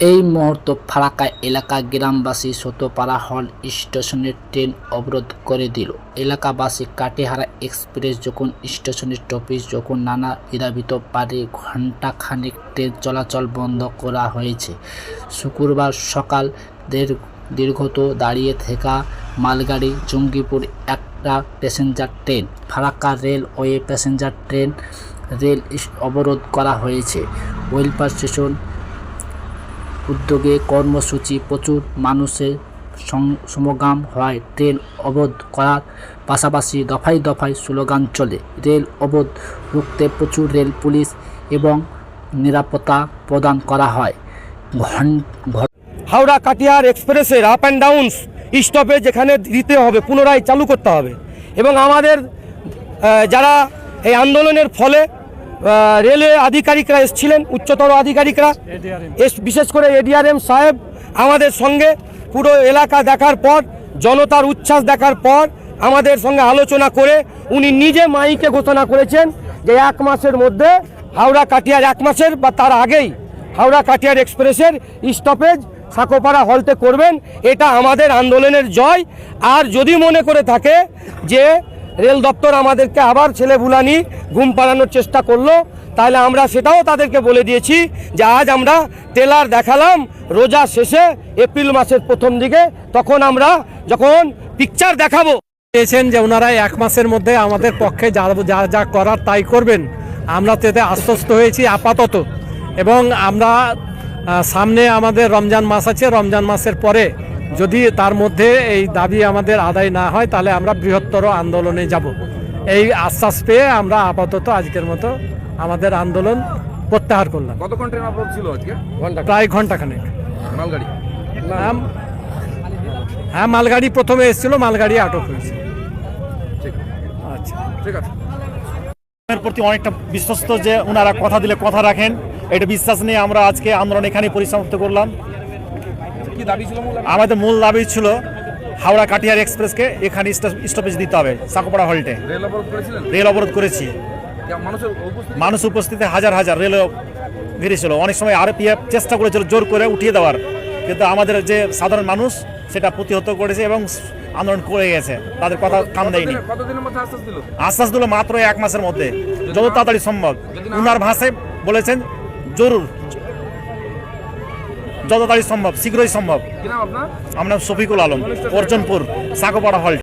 এই মুহূর্ত ফারাক্কা এলাকা গ্রামবাসী সোতোপাড়া হল স্টেশনের ট্রেন অবরোধ করে দিল। এলাকাবাসী কাটিহারা এক্সপ্রেস যখন স্টেশনের স্টপেজ যখন নানা বিধাবিত পারে ঘণ্টাখানেক ট্রেন চলাচল বন্ধ করা হয়েছে। শুক্রবার সকাল দের- দীর্ঘত দাঁড়িয়ে থাকা মালগাড়ি, জঙ্গিপুর একটা passenger train, Farakka railway passenger train, rail অবরোধ করা হয়েছে। ওয়েলফেয়ার স্টেশন উদ্যোগে কর্মসূচি প্রচুর মানুষের সমাগম হয়। ট্রেন অবরোধ করার পাশাপাশি দফায় দফায় স্লোগান চলে। রেল অবরোধ রুখতে প্রচুর রেল, পুলিশ এবং নিরাপত্তা প্রদান করা হয়। হাওড়া কাটিয়ার এক্সপ্রেসের আপ অ্যান্ড ডাউনস স্টপে যেখানে দিতে হবে, পুনরায় চালু করতে হবে। এবং আমাদের যারা এই আন্দোলনের ফলে রেলওয়ে আধিকারিকরা এসেছিলেন উচ্চতর আধিকারিকরা। এস- বিশেষ করে এডিআরএম সাহেব আমাদের সঙ্গে পুরো এলাকা দেখার পর জনতার উচ্ছ্বাস দেখার পর আমাদের সঙ্গে আলোচনা করে উনি নিজে মাইকে ঘোষণা করেছেন যে এক মাসের মধ্যে হাওড়া কাটিয়ার এক মাসের বা তার আগেই হাওড়া কাটিয়ার এক্সপ্রেসের স্টপেজ সাকোপাড়া হলতে করবেন। এটা আমাদের আন্দোলনের জয়। আর যদি মনে করে থাকে যে রেল দপ্তর আমাদেরকে আবার ছেলে বুলানি ঘুম পাড়ানোর চেষ্টা করল। তাহলে আমরা সেটাও তাদেরকে বলে দিয়েছি যে আজ আমরা টেলার দেখালাম রোজা শেষে এপ্রিল মাসের প্রথম দিকে। তখন আমরা যখন পিকচার দেখাবো। চেয়েছেন যে ওনারা এক মাসের মধ্যে আমাদের পক্ষে যা যা যা করার তাই করবেন। আমরা তো এতে আশ্বস্ত হয়েছি আপাতত। এবং আমরা সামনে আমাদের রমজান মাস আছে। রমজান মাসের পরে যদি তার মধ্যে এই দাবি আমাদের আদায় না হয় তাহলে আমরা বৃহত্তর আন্দোলনে যাব। এই আশ্বাস পেয়ে আমরা আপাতত আজকের মতো আমাদের আন্দোলন প্রত্যাহার করলাম। কতক্ষণ ট্রেন অবরোধ ছিল আজকে? প্রায় ঘন্টাখানেক। মালগাড়ি? হ্যাঁ হ্যাঁ মালগাড়ি প্রথমে এসেছিল মালগাড়ি আটক হয়েছে। আচ্ছা। ঠিক আছে। প্রতি অনেকটা বিশ্বস্ত যে ওনারা কথা দিলে কথা রাখেন এটা বিশ্বাস নিয়ে আমরা আজকে আন্দোলন এখানে পরিসমাপ্ত করলাম। আমাদের মূল দাবি ছিল হাওড়া কাটিয়ার এক্সপ্রেসকে এখানে স্টপেজ দিতে হবে সাকোপাড়া হল্টে। রেল অবরোধ করেছি। মানুষ উপস্থিতি হাজার হাজার রেল ঘিরেছিল অনেক সময় আর চেষ্টা করেছিল জোর করে উঠিয়ে দেওয়ার কিন্তু আমাদের যে সাধারণ মানুষ সেটা প্রতিহত করেছে এবং আন্দোলন করে গেছে। তাদের কথা কাম দেয়নি। আশ্বাস দিল? মাত্র এক মাসের মধ্যে। যত তাড়াতাড়ি সম্ভব। উনার ভাষায় বলেছেন জরুর। যত তাড়াতাড়ি সম্ভব শীঘ্রই সম্ভব। আমার নাম শফিকুল আলম অর্জনপুর সাগোপাড়া হল্ট